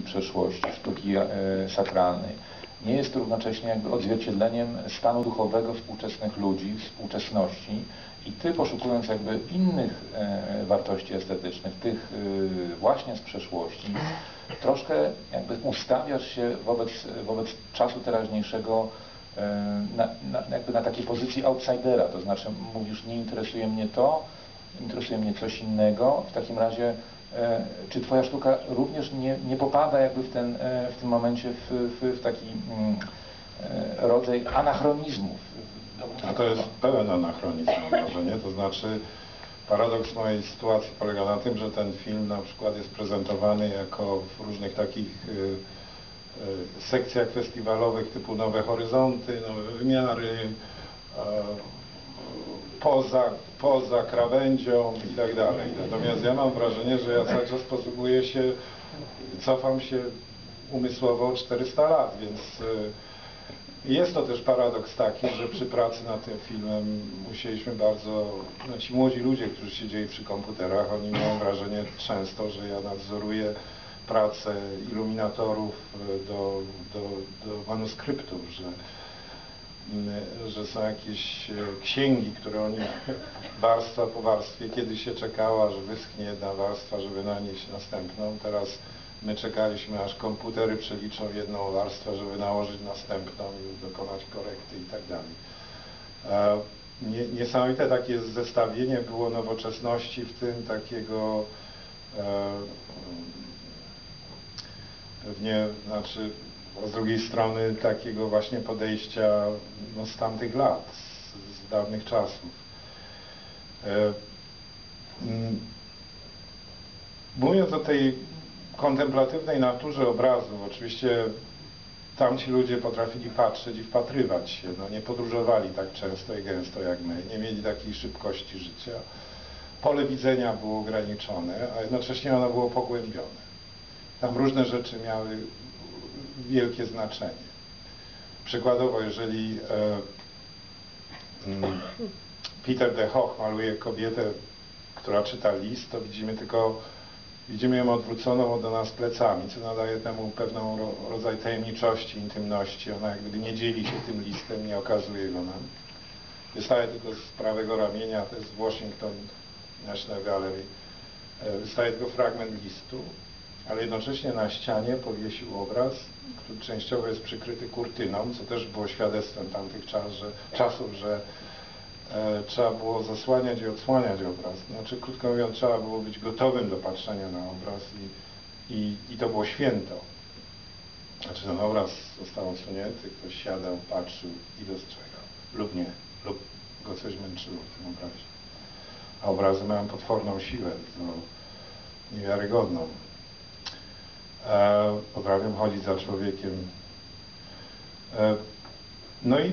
przeszłości, sztuki e, sakralnej. Nie jest równocześnie jakby odzwierciedleniem stanu duchowego współczesnych ludzi, współczesności i ty poszukując jakby innych e, wartości estetycznych, tych e, właśnie z przeszłości, troszkę jakby ustawiasz się wobec, wobec czasu teraźniejszego na, na, jakby na takiej pozycji outsidera, to znaczy mówisz nie interesuje mnie to, interesuje mnie coś innego, w takim razie czy Twoja sztuka również nie, nie popada jakby w, ten, e, w tym momencie w, w, w taki mm, e, rodzaj anachronizmów? A to jest pełen anachronizm, wrażenie. To znaczy, paradoks mojej sytuacji polega na tym, że ten film na przykład jest prezentowany jako w różnych takich sekcjach festiwalowych typu Nowe Horyzonty, Nowe Wymiary, poza, poza krawędzią i tak dalej. Natomiast ja mam wrażenie, że ja cały czas posługuję się, cofam się umysłowo o 400 lat, więc jest to też paradoks taki, że przy pracy nad tym filmem musieliśmy bardzo, no ci młodzi ludzie, którzy siedzieli przy komputerach, oni mają wrażenie często, że ja nadzoruję pracę iluminatorów do, do, do manuskryptów, że, że są jakieś księgi, które oni warstwa po warstwie, kiedy się czekała, że wyschnie jedna warstwa, żeby nanieść następną. Teraz My czekaliśmy, aż komputery przeliczą jedną warstwę, żeby nałożyć następną i dokonać korekty i tak dalej. Niesamowite takie zestawienie było nowoczesności, w tym takiego e, pewnie, znaczy z drugiej strony takiego właśnie podejścia no, z tamtych lat, z, z dawnych czasów. E, mm, mówiąc o tej kontemplatywnej naturze obrazu, oczywiście tamci ludzie potrafili patrzeć i wpatrywać się, no, nie podróżowali tak często i gęsto jak my, nie mieli takiej szybkości życia. Pole widzenia było ograniczone, a jednocześnie ono było pogłębione. Tam różne rzeczy miały wielkie znaczenie. Przykładowo, jeżeli e, mm, Peter de Hoch maluje kobietę, która czyta list, to widzimy tylko Widzimy ją odwróconą do nas plecami, co nadaje temu pewną ro, rodzaj tajemniczości, intymności. Ona jak gdyby nie dzieli się tym listem, nie okazuje go nam. Wystaje tylko z prawego ramienia, to jest Washington National Gallery. E, wystaje tylko fragment listu, ale jednocześnie na ścianie powiesił obraz, który częściowo jest przykryty kurtyną, co też było świadectwem tamtych czas, że, czasów, że e, trzeba było zasłaniać i odsłaniać obraz. Znaczy, krótko mówiąc, trzeba było być gotowym do patrzenia na obraz i, i, i to było święto. Znaczy, ten obraz został odsunięty, ktoś siadał, patrzył i dostrzegał. Lub nie, lub go coś męczyło w tym obrazie. A obrazy mają potworną siłę, no, niewiarygodną. E, potrafią chodzić za człowiekiem. E, no i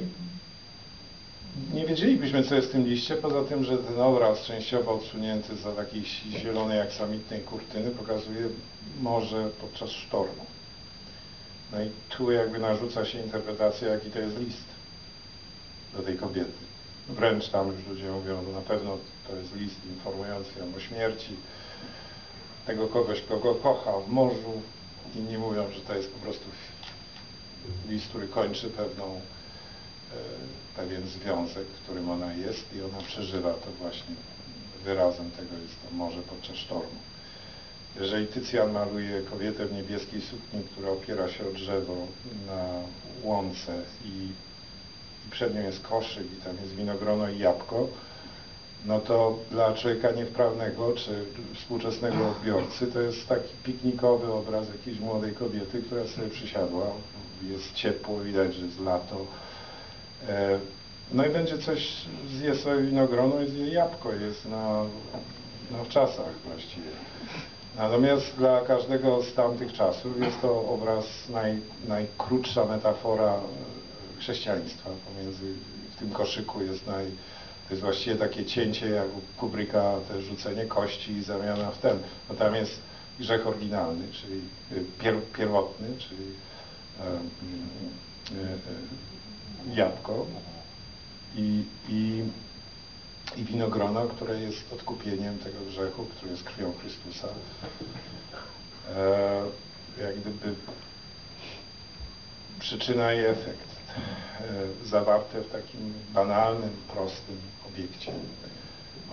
nie wiedzielibyśmy, co jest w tym liście, poza tym, że ten obraz częściowo odsunięty za takiej zielonej, aksamitnej kurtyny pokazuje morze podczas sztormu. No i tu jakby narzuca się interpretacja, jaki to jest list do tej kobiety. Wręcz tam już ludzie mówią, że na pewno to jest list informujący ją o śmierci tego kogoś, kogo kocha w morzu. Inni mówią, że to jest po prostu list, który kończy pewną E, pewien związek, którym ona jest i ona przeżywa to właśnie. Wyrazem tego jest to morze podczas sztormu. Jeżeli Tycjan maluje kobietę w niebieskiej sukni, która opiera się o drzewo na łące i, i przed nią jest koszyk i tam jest winogrono i jabłko, no to dla człowieka niewprawnego czy współczesnego odbiorcy to jest taki piknikowy obraz jakiejś młodej kobiety, która sobie przysiadła, jest ciepło, widać, że jest lato, E, no i będzie coś, zje sobie winogrono i zje jabłko, jest na, na czasach właściwie. Natomiast dla każdego z tamtych czasów jest to obraz, naj, najkrótsza metafora chrześcijaństwa. Pomiędzy, w tym koszyku jest naj, to jest właściwie takie cięcie jak u Kubryka, te rzucenie kości i zamiana w ten. No tam jest grzech oryginalny, czyli pier, pierwotny, czyli e, e, jabłko i, i, i winogrono, które jest odkupieniem tego grzechu, który jest krwią Chrystusa. E, jak gdyby przyczyna i efekt e, zawarte w takim banalnym, prostym obiekcie.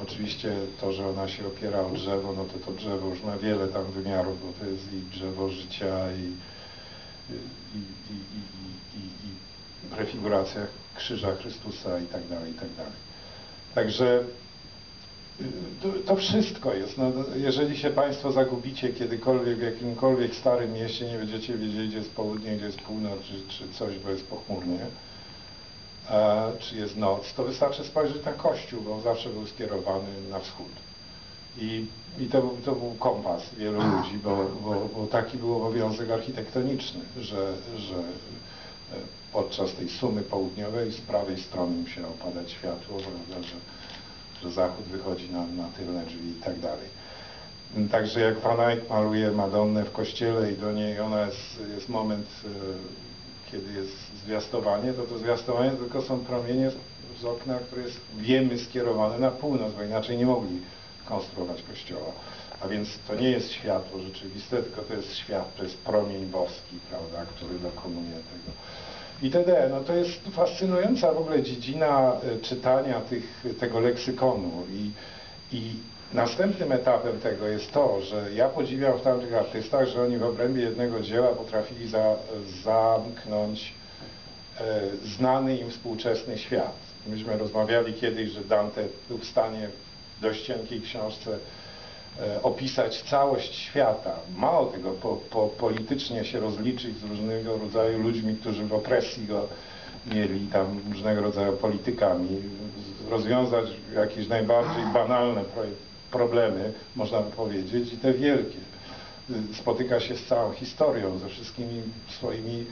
Oczywiście to, że ona się opiera o drzewo, no to to drzewo już ma wiele tam wymiarów, bo to jest i drzewo życia i, i, i, i, i, prefiguracja krzyża Chrystusa i tak dalej, i tak dalej. Także to, to wszystko jest. No, jeżeli się Państwo zagubicie kiedykolwiek w jakimkolwiek starym mieście, nie będziecie wiedzieli, gdzie jest południe, gdzie jest północ, czy, czy coś, bo jest pochmurnie, a, czy jest noc, to wystarczy spojrzeć na kościół, bo on zawsze był skierowany na wschód. I, i to, to był kompas wielu ludzi, bo, bo, bo taki był obowiązek architektoniczny, że, że e, podczas tej sumy południowej z prawej strony musiało padać światło, prawda, że że zachód wychodzi na, na tylne drzwi i tak dalej. Także jak Van Eyck maluje Madonnę w kościele i do niej ona jest, jest moment, e, kiedy jest zwiastowanie, to to zwiastowanie tylko są promienie z okna, które jest, wiemy, skierowane na północ, bo inaczej nie mogli konstruować kościoła. A więc to nie jest światło rzeczywiste, tylko to jest świat, to jest promień boski, prawda, który dokonuje tego itd. No to jest fascynująca w ogóle dziedzina e, czytania tych, tego leksykonu i, i następnym etapem tego jest to, że ja podziwiam w tamtych artystach, że oni w obrębie jednego dzieła potrafili za, zamknąć e, znany im współczesny świat. Myśmy rozmawiali kiedyś, że Dante był w stanie w dość cienkiej książce opisać całość świata. Mało tego, po, po, politycznie się rozliczyć z różnego rodzaju ludźmi, którzy w opresji go mieli, tam różnego rodzaju politykami, rozwiązać jakieś najbardziej banalne problemy, można by powiedzieć, i te wielkie. Spotyka się z całą historią, ze wszystkimi swoimi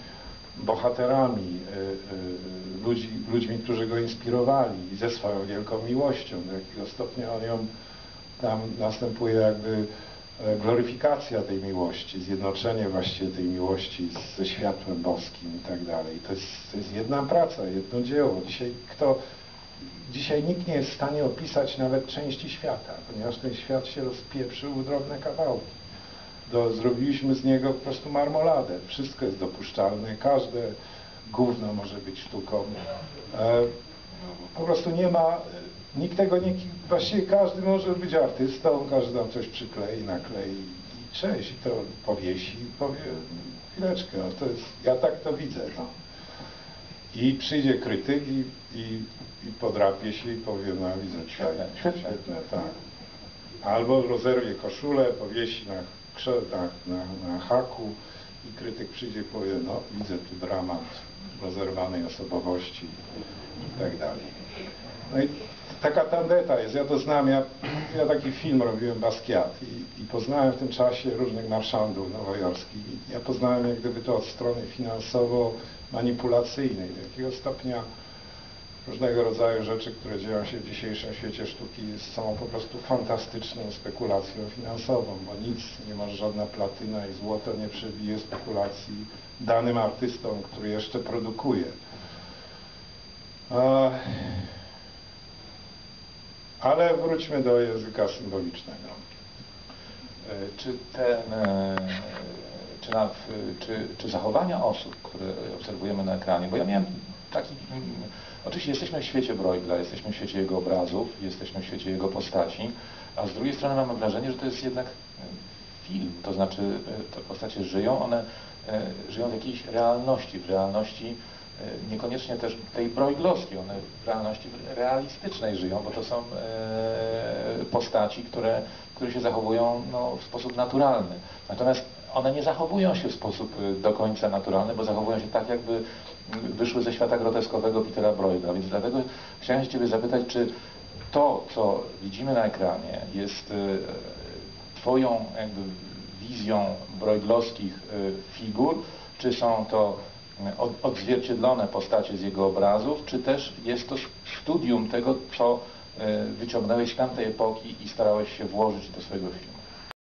bohaterami, e, e, ludzi, ludźmi, którzy go inspirowali i ze swoją wielką miłością, do jakiego stopnia on ją tam następuje jakby e, gloryfikacja tej miłości, zjednoczenie właściwie tej miłości ze światłem boskim i tak dalej. To jest, to jest jedna praca, jedno dzieło. Dzisiaj kto, dzisiaj nikt nie jest w stanie opisać nawet części świata, ponieważ ten świat się rozpieprzył w drobne kawałki. Do, zrobiliśmy z niego po prostu marmoladę. Wszystko jest dopuszczalne, każde gówno może być sztuką. E, po prostu nie ma Nikt tego nie... Właściwie każdy może być artystą, każdy tam coś przyklei, naklei i cześć, i to powiesi i powie chwileczkę, no to jest, ja tak to widzę, no. I przyjdzie krytyk i, i, i podrapie się i powie, no widzę, świetne, świetne, tak. Albo rozerwie koszulę, powiesi na, na, na, na haku i krytyk przyjdzie i powie, no widzę tu dramat rozerwanej osobowości i tak dalej. No i taka tandeta jest, ja to znam, ja, ja taki film robiłem, Basquiat i, i poznałem w tym czasie różnych marszandów nowojorskich. Ja poznałem jak gdyby to od strony finansowo-manipulacyjnej, do jakiego stopnia różnego rodzaju rzeczy, które dzieją się w dzisiejszym świecie sztuki są po prostu fantastyczną spekulacją finansową, bo nic, nie może żadna platyna i złoto nie przebije spekulacji danym artystom, który jeszcze produkuje. Ale wróćmy do języka symbolicznego. E, czy ten, e, czy, na, czy, czy zachowania osób, które obserwujemy na ekranie, bo ja miałem taki, mm, oczywiście jesteśmy w świecie Bruegla, jesteśmy w świecie jego obrazów, jesteśmy w świecie jego postaci, a z drugiej strony mamy wrażenie, że to jest jednak film, to znaczy te postacie żyją, one żyją w jakiejś realności, w realności E, niekoniecznie też tej broiglowskiej, one w realności realistycznej żyją, bo to są e, postaci, które, które się zachowują no, w sposób naturalny. Natomiast one nie zachowują się w sposób e, do końca naturalny, bo zachowują się tak, jakby wyszły ze świata groteskowego Petera Broigla. Więc dlatego chciałem się Ciebie zapytać, czy to, co widzimy na ekranie, jest Twoją jakby wizją broiglowskich figur, czy są to odzwierciedlone postacie z jego obrazów, czy też jest to studium tego, co e, wyciągnąłeś z tamtej epoki i starałeś się włożyć do swojego filmu.